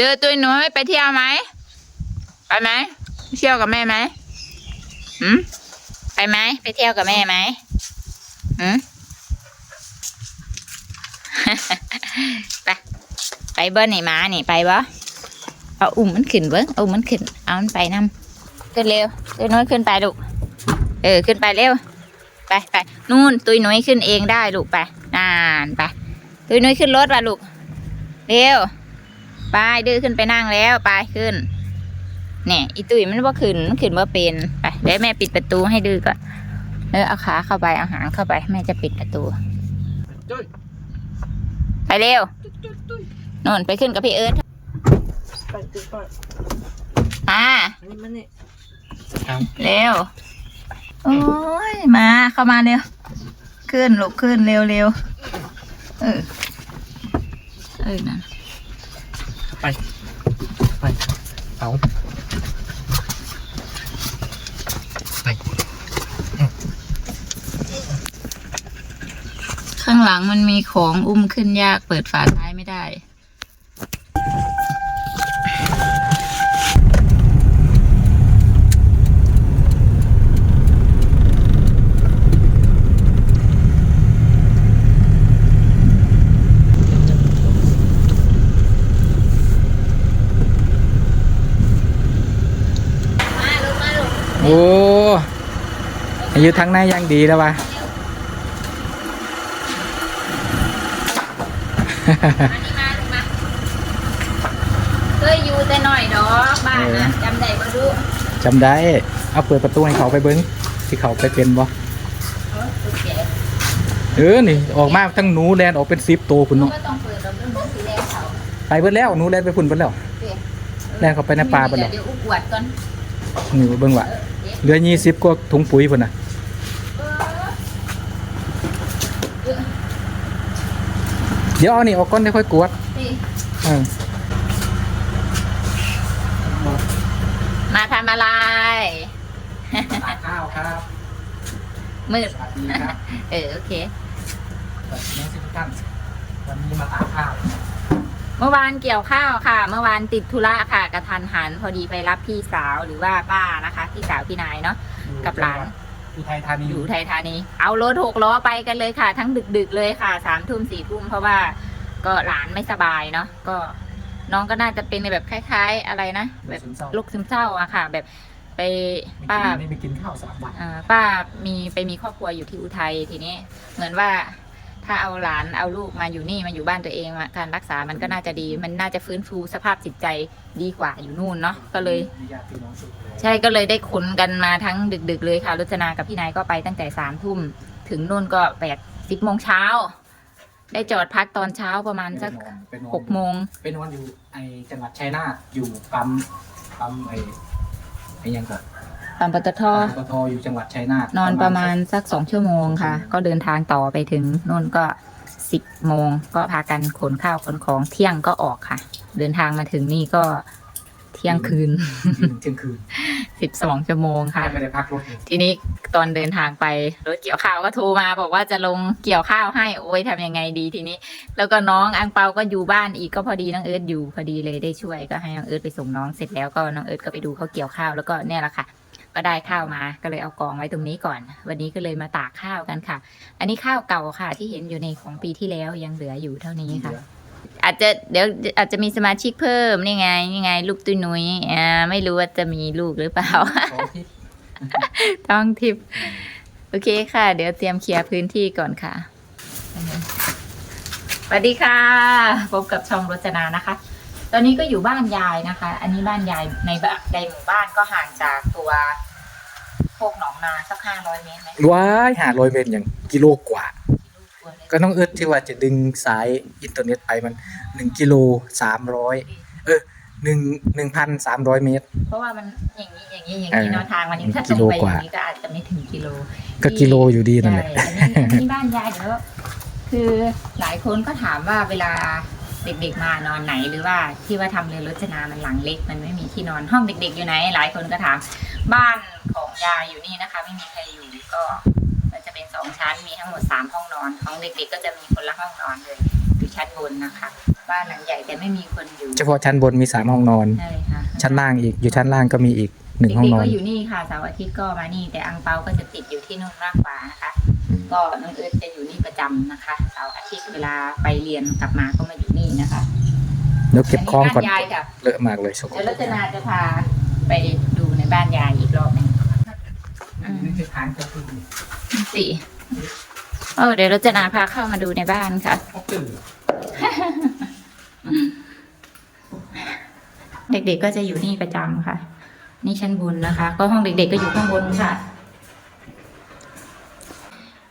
เดือตัวน้อยไปเที่ยวไหมไปไหมเที่ยวกับแม่ไหมหืมไปไหมไปเที่ยวกับแม่ไหมหืมไปไปเบิ้ลนี่มานี่ไปบ่เอาอุ้มมันขึ้นเบิ้งเอาอุ้มมันขึ้นเอามันไปนํขึ้นเร็วตัวน้อยขึ้นไปลูกเออขึ้นไปเร็วไปไปนู่นตุยน้อยขึ้นเองได้ลูกไปนานไปตุยน้อยขึ้นรถว่ะลูกเร็ว ไปดื้อขึ้นไปนั่งแล้วไปขึ้นเนี่ยอีตุ้ยมันว่าขึ้นมันขึ้นว่าเป็นไปเดี๋ยวแม่ปิดประตูให้ดื้อก่อนเออเอาขาเข้าไปเอาหางเข้าไป แม่จะปิดประตูจุ้ยไปเร็วนู่นไปขึ้นกับพี่เอิร์ธไปจุ้ยไปอ่าอันนี้มันนี่เร็วโอ้ยมาเข้ามาเร็วขึ้นลูกขึ้นเร็วเร็วเออเออนั่น ไป ไป เอาไป ข้างหลังมันมีของอุ้มขึ้นยากเปิดฝาท้ายไม่ได้ มาลูกมาลูก โอ้ อายุทั้งในยังดีแล้ววะมานี่มาลูกมาเคยอยู่แต่หน่อยดอกบ้านนะจำได้บ่ดูจำได้ เอาเปิดประตูให้เขาไปเบิ้งที่เขาไปเป็นบ่เออโอเคเออนี่ ออกมาทั้งหนูแลนออกเป็นซิปโตคุณเนาะก็ต้องเปิดเราเรื่องสีแดงเขาไปเบิ้แล้วหนูแลนไปพุ่นเบิ้แล้วโอเคแล่นเข้าไปในป่าเบิดเหรอเดี๋ยวอุ้อวดก่อนนี่เบิ้งว่ะเออเดี๋ยวเหลือยี่สิบกว่าถุงปุ๋ยพุ่นน่ะ เออ เดี๋ยวเอานี่ออกก่อนได้ค่อยกวดนี่เออมาทำอะไรข้าวครับมืดสวัสดีครับเออโอเคสวัสดีทุกท่านวันนี้มาตากข้าว เมื่อวานเกี่ยวข้าวค่ะ เมื่อวานติดธุระค่ะกระทันหันพอดีไปรับพี่สาวหรือว่าป้านะคะ พี่สาวพี่นายเนาะกับหลาน อุทัยธานีอยู่ไทยธานี เอารถหกล้อไปกันเลยค่ะ ทั้งดึก ๆ เลยค่ะสามทุ่มสี่ทุ่มเพราะว่าก็หลานไม่สบายเนาะก็น้องก็น่าจะเป็นในแบบคล้ายๆอะไรนะแบบโรคซึมเศร้าอะค่ะ แบบไปป้าไม่ไปกินข้าวสามวัน อ่าป้ามีไปมีครอบครัวอยู่ที่อุทัยทีนี้ เหมือนว่า ถ้าเอาหลานเอาลูกมาอยู่นี่มาอยู่บ้านตัวเองอะการรักษามันก็น่าจะดี มันน่าจะฟื้นฟูสภาพจิตใจดีกว่าอยู่นู่นเนาะก็เลย มีญาติพี่น้องสุดเลยใช่ก็เลยได้ขนกันมาทั้งดึก ๆ เลยค่ะรจนากับพี่นายก็ไปตั้งแต่สามทุ่มถึงนู่นก็แปดสิบโมงเช้า ได้จอดพักตอนเช้าประมาณสักไปนอนหกโมงไปนอนอยู่ไอจังหวัดชัยนาทอยู่ปั๊มปั๊มไอไอยังก่อน ปั๊มปตทปั๊มปตทอยู่จังหวัดชัยนาทนอนประมาณสักสองชั่วโมงค่ะ ก็เดินทางต่อไปถึงนู่นก็สิบโมงก็พากันขนข้าวขนของเที่ยงก็ออกค่ะ เดินทางมาถึงนี่ก็เที่ยงคืนเที่ยงคืนสิบสองชั่วโมงค่ะไม่ได้พักรถเลยทีนี้ตอนเดินทางไปรถเกี่ยวข้าวก็โทรมา บอกว่าจะลงเกี่ยวข้าวให้โอ้ยทำยังไงดีทีนี้ แล้วก็น้องอังเปาก็อยู่บ้านอีกก็พอดีน้องเอิร์ธอยู่พอดีเลยได้ช่วยก็ให้น้องเอิร์ธไปส่งน้องเสร็จแล้วก็น้องเอิร์ธก็ไปดูเขาเกี่ยวข้าวแล้วก็เนี่ยแหละค่ะ ก็ได้ข้าวมา ก็เลยเอากองไว้ตรงนี้ก่อน วันนี้ก็เลยมาตากข้าวกันค่ะ อันนี้ข้าวเก่าค่ะ ที่เห็นอยู่ในของปีที่แล้วยังเหลืออยู่เท่านี้ค่ะ อาจจะเดี๋ยวอาจจะมีสมาชิกเพิ่มนี่ไงนี่ไง ลูกตุ้ยนุ้ยอ่าไม่รู้ว่าจะมีลูกหรือเปล่าขอที่ท้องทิพย์โอเคค่ะ เดี๋ยวเตรียมเคลียร์พื้นที่ก่อนค่ะสวัสดีค่ะ พบกับช่องรจนานะคะ ตอนนี้ก็อยู่บ้านยายนะคะ อันนี้บ้านยายในแบบในหมู่บ้านก็ห่างจากตัวโคกหนองนาสักห้าร้อยเมตรไหมว้ายหาลอยเมตรอย่างกิโลกว่า ก็ต้องเอิดที่ว่าจะดึงสายอินเทอร์เน็ตไปมันหนึ่งกิโลสามร้อยเออหนึ่งหนึ่งพันสามร้อยเมตร เพราะว่ามันอย่างนี้อย่างนี้อย่างเอนี้อเนาะทางมันนี้ถ้าตกิรงโลไปอกว่าย่างนี้ก็อาจจะไม่ถึงกิโล ก็กิโลอยู่ดีนั่นแหละใช่อันนี้อันนี้บ้านยายเดี๋ยวคือหลายคนก็ถามว่าเวลา เด็กๆมานอนไหนหรือว่าที่ว่าทำเรือรจนามันหลังเล็ก มันไม่มีที่นอนห้องเด็ก ๆ อยู่ไหน หลายคนก็ถามบ้านของยายอยู่นี่นะคะ ไม่มีใครอยู่ก็มันจะเป็นสองชั้นมีทั้งหมดสามห้องนอนของเด็กๆก็จะมีคนละห้องนอนเลยอยู่ชั้นบนนะคะบ้านหลังใหญ่แต่ไม่มีคนอยู่เฉพาะชั้นบนมีสามห้องนอน ใช่ค่ะชั้นล่างอีกอยู่ชั้นล่างก็มีอีกหนึ่งห้องเด็กนๆอน ก็อยู่นี่ค่ะเสาร์อาทิตย์ก็มานี่แต่อังเปาก็จะติดอยู่ที่นู่นมากกว่านะคะ ก็น้องเอิร์ธจะอยู่นี่ประจำนะคะเสาร์อาทิตย์เวลาไปเรียนกลับมาก็มาอยู่นี่นะคะเดี๋ยวเก็บของก่อนบ้านยายกับเลอะมากเลยสกปรเดี๋ยวกรัตนาจะพาไปดูในบ้านยายอีกรอบหนึงอืมนี่คือทางกระตุ้นสี่เออเดี๋ยวรัตนาพาเข้ามาดูในบ้านค่ะตื่นเด็กๆก็จะอยู่นี่ประจำค่ะ นี่ชั้นบนนะคะ ก็ห้องเด็กๆก็อยู่ข้างบนค่ะ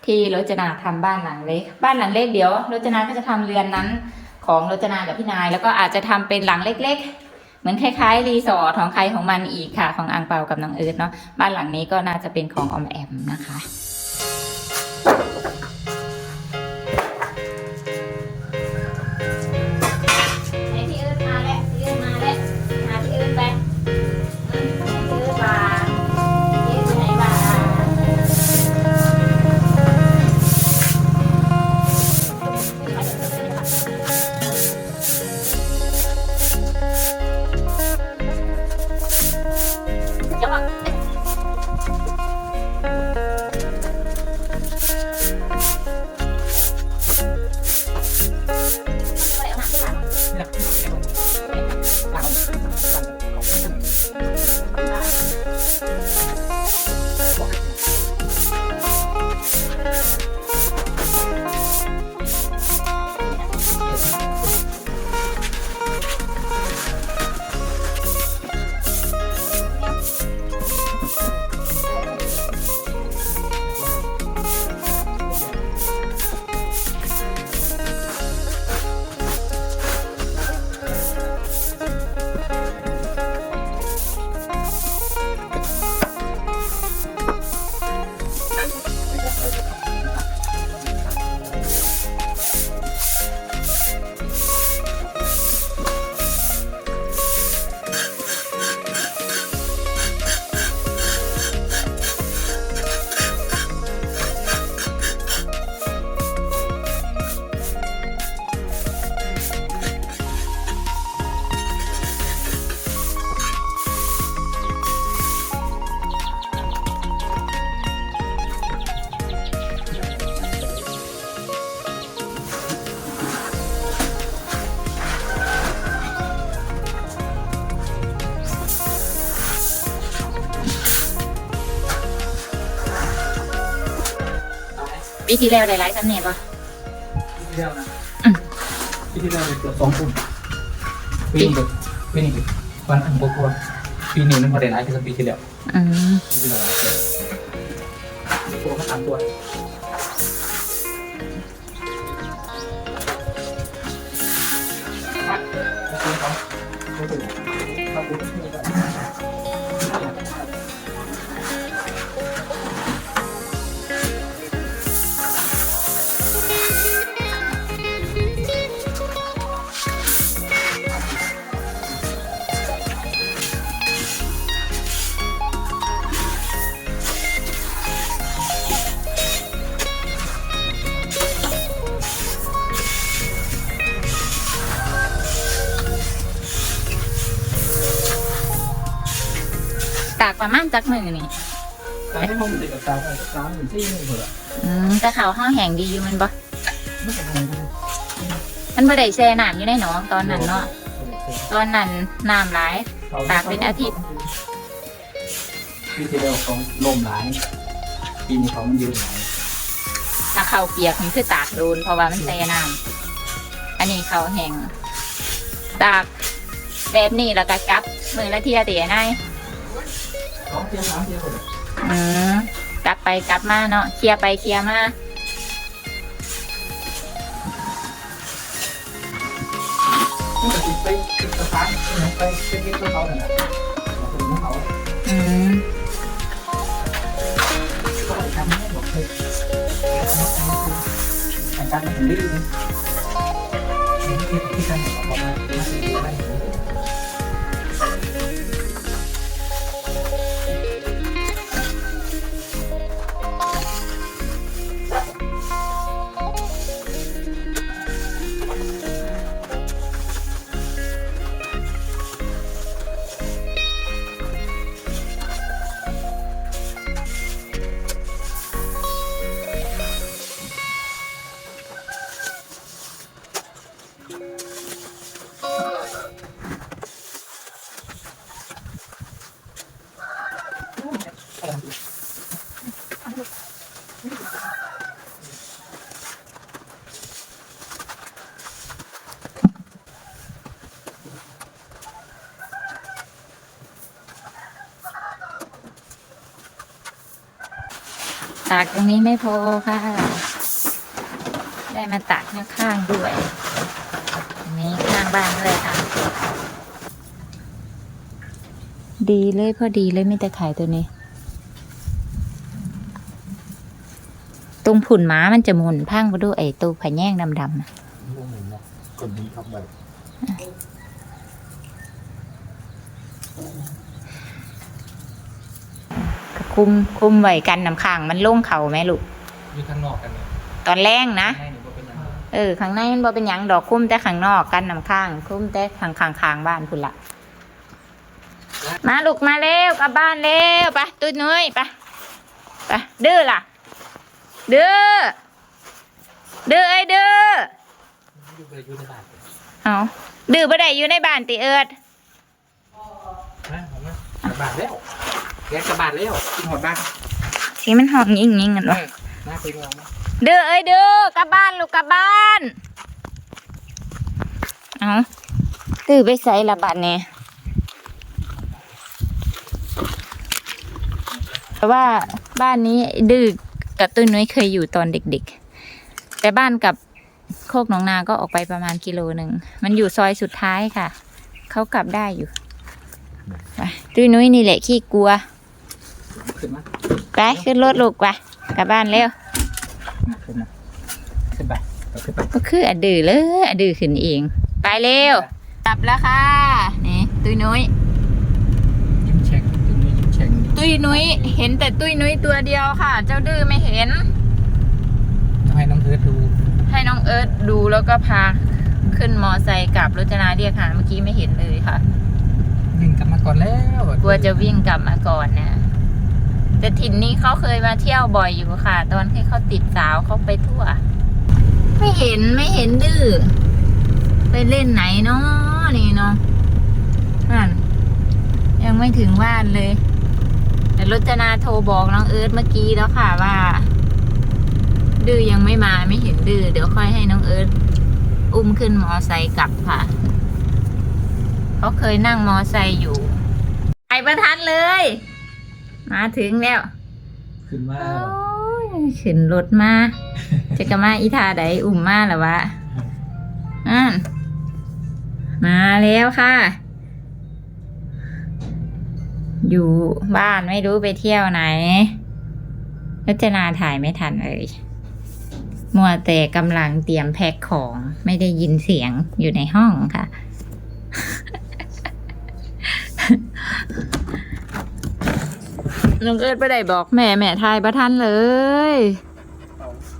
ที่รจนาทำบ้านหลังเล็ก บ้านหลังเล็กเดี๋ยวรจนาก็จะทำเรือนนั้น ของรจนากับพี่นาย แล้วก็อาจจะทำเป็นหลังเล็ก ๆ เหมือนคล้ายๆ รีสอร์ทของใครของมันอีกค่ะ ของอังเปากับน้องเอิร์ธเนาะบ้านหลังนี้ก็น่าจะเป็นของออมแอมนะคะ ปีที่แล้วได้ไลฟ์สำเนียงปะที่เดียวนะอืมที่ที่เดียวเลยเกือบสองทุ่มปีนี้แบบปีนี้วันอันกลัวๆปีนี้นั่นประเด็นอะไรที่สักปีที่แล้วอืมปีที่แล้วตัวมาสามตัว ตากประมาณจักมือนี่ตอนนี้ห้องติดกับตาไปสามหมื่นสี่หมื่นคนละอืมแต่เขาวห้าแห้งดีอยู่แมันปะไม่เป็นไรมันบ่ได้แช่น้ำอยู่ในหนองตอนนั้นเนาะตอนนั้นน้ำหลายตากเป็นอาทิตย์ปีที่แล้วเขาล่มหลายปีนี้เขามันยืนหลายถ้าเขาวเปียกนี่คือตากโดนเพราะว่ามันแช่น้ำอันนี้เขาวแห้งตากแบบนี้แล้วก็กลับมือละเทียเตียนาย สองเทียสามเทียมคนละอืมกลับไปกลับมาเนาะเคลียร์ไปเคลียร์มามันก็ติดไปสถานไปไปเก็บตัวเขาเนี่ยถึงเขาอืมก็ทำให้บอกเลยอาจารย์ถึงได้ดีที่ที่ท่า ตากตรงนี้ไม่พอค่ะ ได้มาตากข้างๆด้วยนนี้ข้างบ้านเลยค่ะ ดีเลยพอดีเลยไม่แต่ขายตัวนี้ ตรงผุ่นม้ามันจะหมุนพังไปด้วยไอ้ตัวผาแยงดำๆนะไม่เหมือนนะคนนี้ครับแบบ คุมคุมไว้กันน้ำข้างมันลงเข่าไหมลูกอยู่ข้างนอกกันเนี่ยตอนแรกนะให้หนูก็เป็นยังไงเออข้างในมันบ่เป็นหยังดอกคุ้มแต่ข้างนอกกันน้ำข้าง คุ้มแต่ข้างข้างข้างบ้านพุ่นละมาลูกมาเร็วกลับบ้านเร็วไปตุ้ยนุ้ยไปไปดื้อล่ะ ดื้อดื้อเอ้ยดื้ออยู่ไปอยู่ในบ้านเอาดื้อบ่ได้อยู่ในบ้านติเอิด นะผมนะกลับบ้านแล้ว แกกลับบ้านแล้วกินหอดบ้านสิมันห้องยิงยิงกันวะน่าไปงอมดื้อเอ้ยดื้อกลับบ้านลูกกลับบ้านเอาดื้อไปใส่ละบัดเนี่ยแต่ว่าบ้านนี้ดื้อกับตุ้ยนุ้ยเคยอยู่ตอนเด็กๆ แต่บ้านกับโคกหนองนาก็ออกไปประมาณกิโลหนึ่ง มันอยู่ซอยสุดท้ายค่ะ เขากลับได้อยู่ไปตุ้ยนุ้ยนี่แหละขี้กลัว ขึ้นมาไปขึ้นรถลูกไปกลับบ้านเร็วขึ้นมาขึ้นไปเอาขึ้นไปก็คืออะดื้อเลยอะดื้อขึ้นเอง ไปเร็วกลับแล้วค่ะนี่ตุ้ยนุ้ยยิ้มแฉ่งตุ้ยยิ้มแฉ่งตุ้ยนุ้ยเห็นแต่ตุ้ยนุ้ยตัวเดียวค่ะ เจ้าดื้อไม่เห็นต้องให้น้องเอิร์ธดู ให้น้องเอิร์ธดูแล้วก็พาขึ้นมอไซค์กลับรจนาเรียกหาเมื่อกี้ไม่เห็นเลยค่ะ วิ่งกลับมาก่อนแล้วกลัวจะวิ่งกลับมาก่อนนะ แต่ถิ่นนี้เขาเคยมาเที่ยวบ่อยอยู่ค่ะ ตอนที่เขาติดสาวเขาไปทั่ว ไม่เห็นไม่เห็นดื้อไปเล่นไหนเนาะนี่เนาะนั่นยังไม่ถึงบ้านเลย แต่รจนาโทรบอกน้องเอิร์ธเมื่อกี้แล้วค่ะว่า ดื้อยังไม่มาไม่เห็นดื้อเดี๋ยวค่อยให้น้องเอิร์ธอุ้มขึ้นมอไซค์กลับค่ะเขาเคยนั่งมอไซค์อยู่ไปประทันเลย มาถึงแล้ว ขึ้นมาโอ้ยขึ้นรถมา จะกะมาอีทาใดอุ่มมาหรอวะอ่นมาแล้วค่ะ อยู่บ้านไม่รู้ไปเที่ยวไหนรัชนาถ่ายไม่ทันเลยมัวแต่กำลังเตรียมแพ็คของไม่ได้ยินเสียงอยู่ในห้องค่ะ น้องเอิร์ดไปได้บอกแม่แม่ทายประทันเลย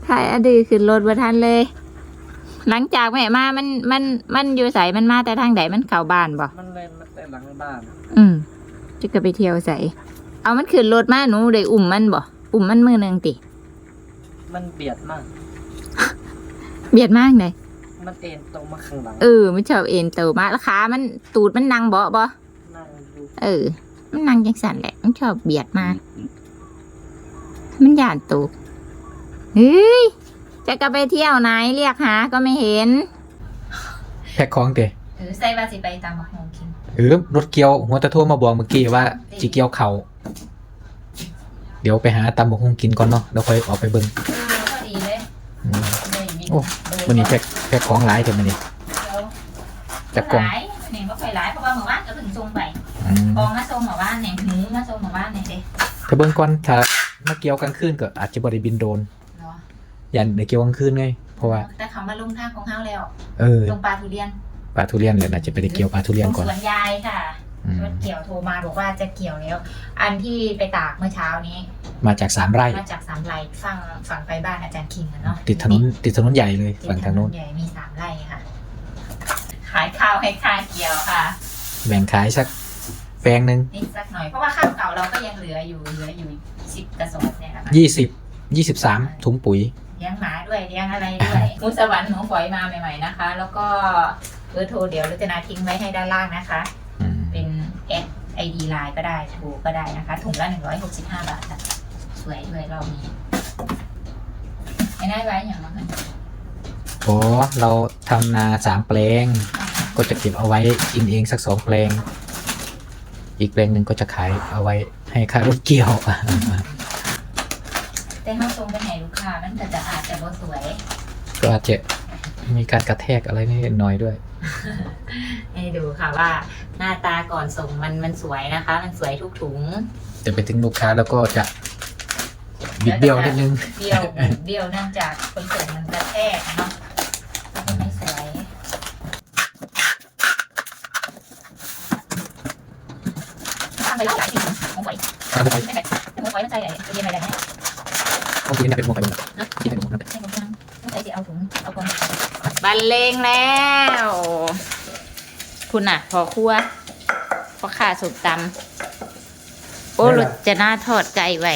ทายอดีตขึ้นรถประทันเลย หลังจากแม่มา มัน มัน มันอยู่ใสมันมาแต่ทางไหนมันเข้าบ้านบ่มันเล่นแต่หลังบ้าน อืมจะก็ไปเที่ยวใสเอามันขึ้นรถมาหนูเลยอุ่มมันบ่อุ่มมันมือหนึ่งติ มันเบียดมาก เบียดมากเลยมันเอ็นตรงมาข้างหลัง เออไม่ชอบเอ็นเตอมาแล้วขามันตูดมันนังเบาะบ่นั่งดูเออ มันนังจังสันแหละ มันชอบเบียดมา มันหยานตูกเฮ้ย จะก็ไปเที่ยวไหนเรียกหาก็ไม่เห็นแพ็คของเตะเออใส่ว่าสิไปตามมาหงกินเออรถเกียวหัวตะโทรมาบอกเมื่อกี้ว่าจีเกียวเขาเดี๋ยวไปหาตำบกฮงกินก่อนเนาะแล้วค่อยออกไปเบิ่งเออพอดีเลยอืมได้ยินโอ้วันนี้แพ็คแพ็คของหลายเถอะมันนี่จากกล่อง หลายวันนี้ก็ค่อยหลายเพราะว่าเมื่อวานก็ถึงส่งไปอืม กองมาส่งเมื่อวานเนี่ยหมูมาส่งเมื่อวานเนี่ยเด้ถ้าเบิ่งก่อนถ้ามาเกี่ยวกลางคืนก็อาจจะบ่ได้บินโดรนเนาะยันได้เกี่ยวกลางคืนไงเพราะว่าแต่เขามาลงทางของเฮาแล้วเออลงปลาทุเรียนปลาทุเรียนเลยน่าจะไปได้เกี่ยวปลาทุเรียนตรงก่อนสวนยายค่ะอืมรถเกี่ยวโทรมาบอกว่าจะเกี่ยวแล้ว อันที่ไปตากเมื่อเช้านี้ มาจากสามไร่มาจากสามไร่ฝั่งฝั่งไปบ้านอาจารย์คิงอะเนาะติดถนนติดถนนใหญ่เลยติดฝั่งถทางนโน้นนใหญ่มีสามไร่ค่ะ ขายข้าวให้ค่าเกี่ยวค่ะ แบ่งขายสักแปลงหนึ่งนิดสักหน่อยเพราะว่าข้าวเก่าเราก็ยังเหลืออยู่เหลืออยู่สิบกระสอบเนี่ยนะคะยี่สิบยี่สิบสามถุงปุ๋ยเลี้ยงหมาด้วยเลี้ยงอะไรด้วยหมูสวรรค์หนูฝอยมาใหม่ ๆนะคะ แล้วก็เบอร์โทรเดี๋ยวรจนาทิ้งไว้ให้ด้านล่างนะคะอืมเป็นแอดไอดีไลน์ก็ได้โทรก็ได้นะคะ ถุงละหนึ่งร้อยหกสิบห้าบาทค่ะสวยด้วยรอบนี้ไม่ได้ไว้อย่างไรโอ้เราทำนาสามแปลง ก็จะเก็บเอาไว้กินเองสักสองแปลง อีกแปลงหนึ่งก็จะขายเอาไว้ให้ค่ารถเกี่ยว แต่ห้าทรงไปให้ลูกค้ามันก็จะอาจจะบ่สวย ก็อาจจะมีการกระแทกอะไรนิดหน่อยด้วย ให้ดูค่ะว่าหน้าตาก่อนส่งมันมันสวยนะคะ มันสวยทุกถุง แต่ไปถึงลูกค้าแล้วก็จะบิดเบี้ยวนิดนึง เบี้ยว เบี้ยวเนื่องจากคนส่งมันกระแทกเนาะมันก็ไม่สวยทำ ไปหลายสิ่งของฝอยเอาไปไม่ใช่ของฝอยมันใส่ไอ้เรียนอะไรได้ไหมเอาทีนี้เป็นหมวไปหมดที่เป็นหมวกนั่นใช่ของช่างต้องใส่สิเอาถุงเอากล่องบันเลงแล้ว คุณน่ะ พอครัวพอขาสุกตำโอ้รถจะน่าทอดไก่ไว้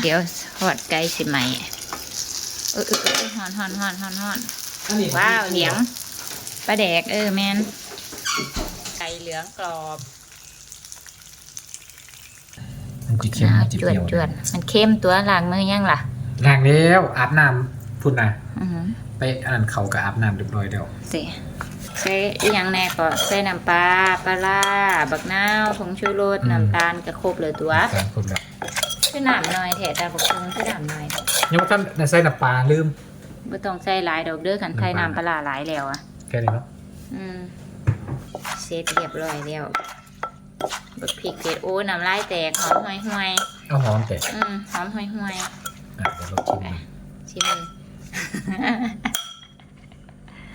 เดี๋ยวทอดไก่สิไหมเออเออฮอนฮอนฮอนฮอนฮอนว้าวเหลียงปลาแดกเออแมนไก่เหลืองกรอบ มัน จะเค็มน้ามันจะจเปวดรี้ยวจวดมันเข้มตัวล้างมือยังล่ะล้างแล้วอาบน้ำพุ่นนะอือหือไปอันนั้นเขากับอาบน้ำเรียบร้อยแล้วสิใส่อีหยังแน่ก็ใส่น้ำปลาปลาร้าบักนาวผงชูรสน้ำตาลกระครบเลยตัวการพุ่นแล้วคือน้ำหน่อยแถตาบักคงคือน้ำหน่อยยังว่าท่านใส่น้ำปลาลืม บ่ต้องใส่หลายดอกเด้อคันไทยน้ำปลาร้าหลายแล้วอะแค่นี้เนาะอืมเสร็จเรียบร้อยแล้ว บักพริกเผ็ดโอ้น้ำลายแตกหอมห่วยห่วยเอาหอมแต่ๆอืมหอมห่วยห่วยอะเดี๋ยวเราชิมๆชิมเลย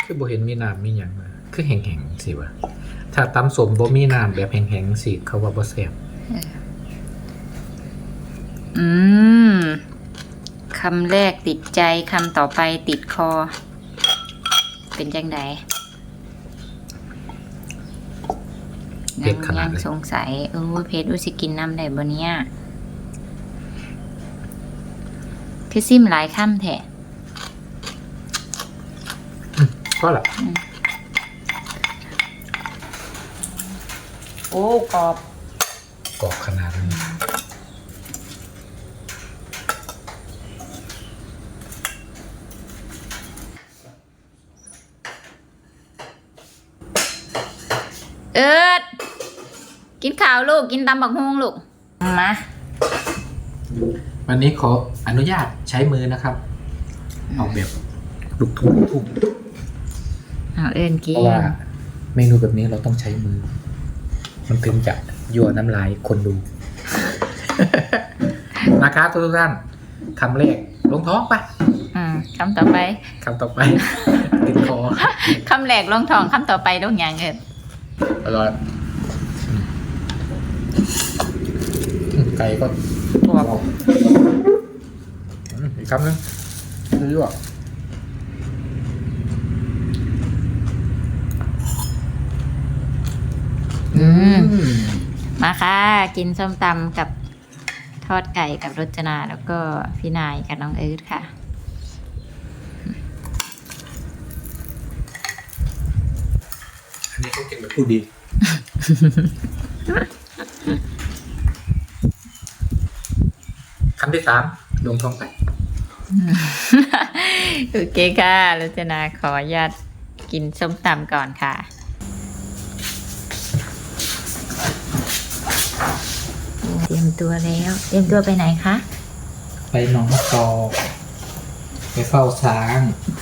คือบ่เห็นมีน้ำมีหยังมาคือแห้งๆสิวะถ้าตำสมบ่มีน้ำแบบแห้งๆสิเขาว่าบ่แซ่บอืมคำแรกติดใจคำต่อไปติดคอ เป็นจังได เผ็ดขนาดยังเลย สงสัยโอ้ยเพชรอุสิกินน้ำได้บ่เนี่ยคือซิมหลายคำแท้ก็ล่ะโอ้กรอบกรอบขนาดนี้ เอิด กินข้าวลูกกินตำบักฮวงลูกมาวันนี้ขออนุญาตใช้มือนะครับ ออกแบบลูกทุ่งลูกทุ่งเอาเอินกิเพนราะว่าเมนูแบบนี้เราต้องใช้มือ มันถึงจะยั่วน้ำลายคนดู นะครับทุกท่านคำแรกลงท้องไปะอืมคำต่อไปคำต่อไป ติดคอ คำแรกลงทองคำต่อไปลงอย่างเอิดอร่อยอืม ไก่ก็บวกอืมอีกคำหนึงยั่วอืมอืมมาค่ะ กินส้มตำกับทอดไก่กับรจนาแล้วก็พี่นายกับน้องเอิร์ธค่ะอันนี้เขากินแบบผู้ดี คำที่สามลงท้องไป โอเคค่ะรจนาขออนุญาตกินส้มตำก่อนค่ะ เตรียมตัวแล้ว เตรียมตัวไปไหนคะ ไปหนองมะกอกไปเฝ้าช้าง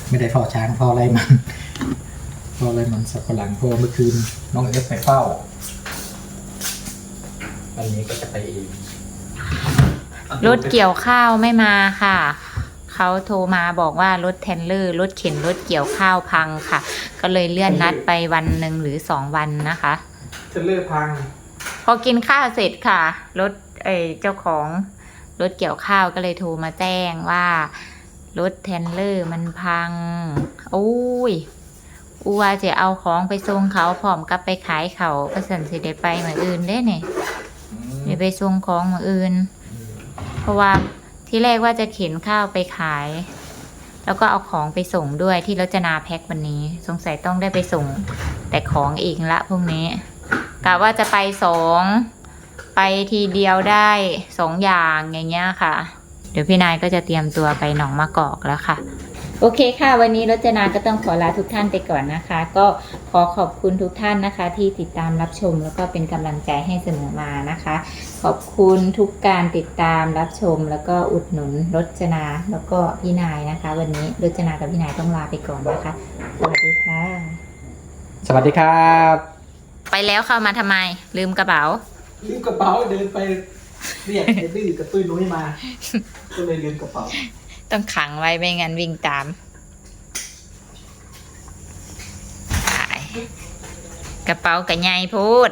ไม่ได้เฝ้าช้างเฝ้าไรมันเฝ้าไรมันสับปะหลังเพราะว่าเมื่อคืนน้องเอฟไปเฝ้า วันนี้ก็จะไปเองรถเกี่ยวข้าวไม่มาค่ะ เขาโทรมาบอกว่ารถเทนเลอร์รถเข็นรถเกี่ยวข้าวพังค่ะ ก็เลยเลื่อนนัดไปวันหนึ่งหรือสองวันนะคะ เทเลอร์พัง พอกินข้าวเสร็จค่ะ รถเอยเจ้าของรถเกี่ยวข้าวก็เลยโทรมาแจ้งว่า รถเทนเลอร์มันพังโอ้ยอูว่าจะเอาของไปส่งเขาพร้อมกับไปขายเขาก็สันสิได้ไปเหมือนอื่นได้เนี่ย เดี๋ยวไปส่งของมืออื่น เพราะว่าที่แรกว่าจะเข็นข้าวไปขาย แล้วก็เอาของไปส่งด้วยที่รจนาแพ็ควันนี้ สงสัยต้องได้ไปส่ง แต่ของอีกละพรุ่งนี้กะว่าจะไปสองไปทีเดียวได้สองอย่างอย่างเงี้ยค่ะ เดี๋ยวพี่นายก็จะเตรียมตัวไปหนองมะกอกแล้วค่ะ โอเคค่ะ วันนี้รจนาก็ต้องขอลาทุกท่านไปก่อนนะคะ ก็ขอขอบคุณทุกท่านนะคะ ที่ติดตามรับชมแล้วก็เป็นกำลังใจให้เสมอมานะคะ ขอบคุณทุกการติดตามรับชม แล้วก็อุดหนุนรจนาแล้วก็พี่นายนะคะ วันนี้รจนากับพี่นายต้องลาไปก่อนนะคะสวัสดีค่ะ สวัสดีครับ ไปแล้วเข้ามาทำไม ลืมกระเป๋า ลืมกระเป๋าเดินไปเรียกไอ้ดื้อกับตุ้ยนุ้ยมา ก็เลยลืมกระเป๋า ต้องขังไว้ไม่งั้นวิ่งตามตายกระเป๋ากระไงพูด